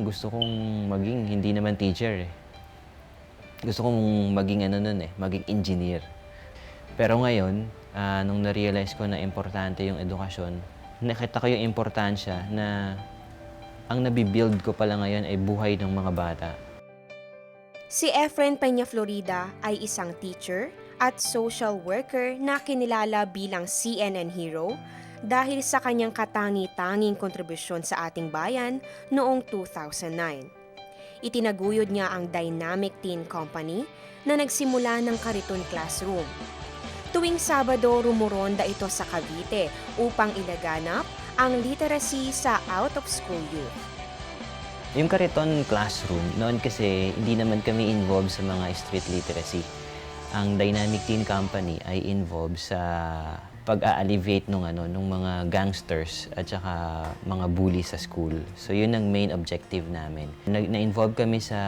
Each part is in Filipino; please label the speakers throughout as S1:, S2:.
S1: gusto kong maging hindi naman teacher eh. Gusto kong maging ano nun eh, maging engineer. Pero ngayon, ah, nung na-realize ko na importante yung edukasyon, nakita ko yung importansya na ang nabibuild ko pala ngayon ay buhay ng mga bata.
S2: Si Efren Peña Florida ay isang teacher at social worker na kinilala bilang CNN hero dahil sa kanyang katangi-tanging kontribusyon sa ating bayan noong 2009. Itinaguyod niya ang Dynamic Teen Company na nagsimula ng Kariton Classroom. Tuwing Sabado, rumuronda ito sa Cavite upang ilaganap ang literacy sa out-of-school youth.
S1: Yung Kariton Classroom, noon kasi hindi naman kami involved sa mga street literacy. Ang Dynamic Teen Company ay involved sa pag-a-alleviate nung ano nung mga gangsters at saka mga bully sa school. So yun ang main objective namin. Na-involve kami sa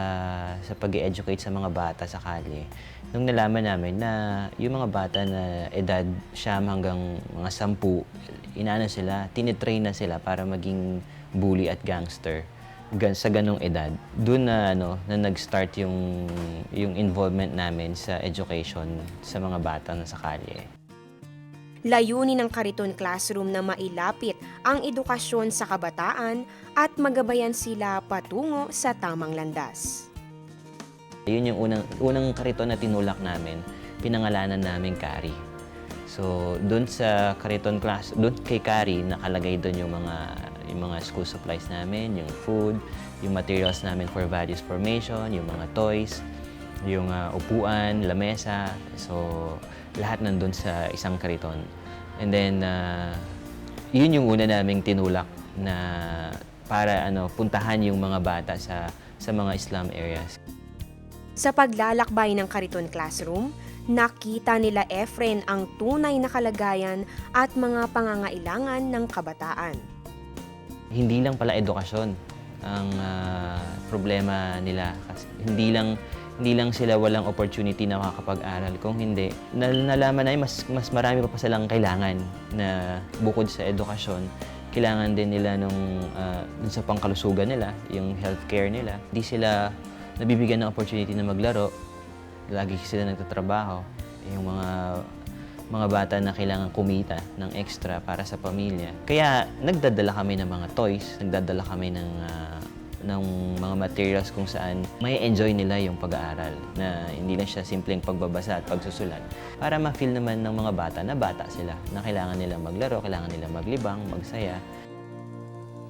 S1: sa pag-educate sa mga bata sa kalye. Nung nalaman namin na yung mga bata na edad siyam hanggang mga sampu, inaano sila, tinitrain na sila para maging bully at gangster gan sa ganong edad, doon na ano na nag-start yung yung involvement namin sa education sa mga bata na sa kalye.
S2: Layunin ng Kariton Classroom na mailapit ang edukasyon sa kabataan at magabayan sila patungo sa tamang landas.
S1: Yun yung unang unang kariton na tinulak namin, pinangalanan namin Kari. So, doon sa kariton class, doon kay Kari nakalagay doon yung mga yung mga school supplies namin, yung food, yung materials namin for values formation, yung mga toys, yung ah, upuan, lamesa. So, lahat nandun sa isang kariton. And then, ah, yun yung una naming tinulak na para ano puntahan yung mga bata sa sa mga Islam areas.
S2: Sa paglalakbay ng Kariton Classroom, nakita nila Efren ang tunay na kalagayan at mga pangangailangan ng kabataan.
S1: Hindi lang pala edukasyon ang ah, problema nila kasi hindi lang hindi lang sila walang opportunity na makakapag-aral. Kung hindi nal- nalaman na mas mas marami pa pa silang kailangan na bukod sa edukasyon kailangan din nila nung ah, dun sa pangkalusugan nila yung healthcare nila. Hindi sila nabibigyan ng opportunity na maglaro. Lagi sila nagtatrabaho. Yung mga mga bata na kailangan kumita ng extra para sa pamilya. Kaya nagdadala kami ng mga toys, nagdadala kami ng, ah, ng mga materials kung saan may enjoy nila yung pag-aaral na hindi lang siya simpleng pagbabasa at pagsusulat. Para ma-feel naman ng mga bata na bata sila, na kailangan nila maglaro, kailangan nila maglibang, magsaya.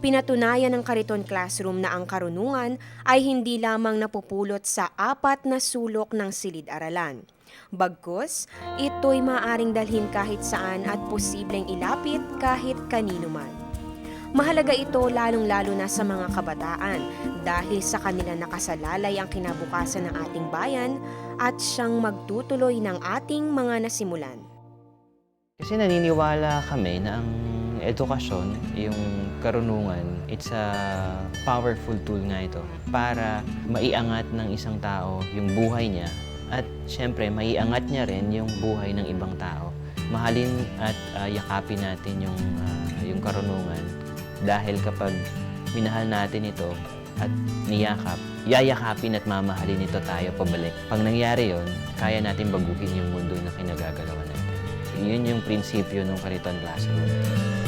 S2: Pinatunayan ng Kariton Classroom na ang karunungan ay hindi lamang napupulot sa apat na sulok ng silid-aralan. Bagkus, ito'y maaring dalhin kahit saan at posibleng ilapit kahit kanino man. Mahalaga ito lalong-lalo na sa mga kabataan dahil sa kanila nakasalalay ang kinabukasan ng ating bayan at siyang magtutuloy ng ating mga nasimulan.
S1: Kasi naniniwala kami na ang edukasyon, yung karunungan, it's a powerful tool nga ito para maiangat ng isang tao yung buhay niya at syempre maiangat niya rin yung buhay ng ibang tao. Mahalin at ah, yakapin natin yung, ah, yung karunungan dahil kapag minahal natin ito at niyakap, yayakapin at mamahalin ito tayo pabalik. Pag nangyari yon, kaya natin baguhin yung mundo na kinagagalawan natin. Yun yung prinsipyo ng Kariton Classroom.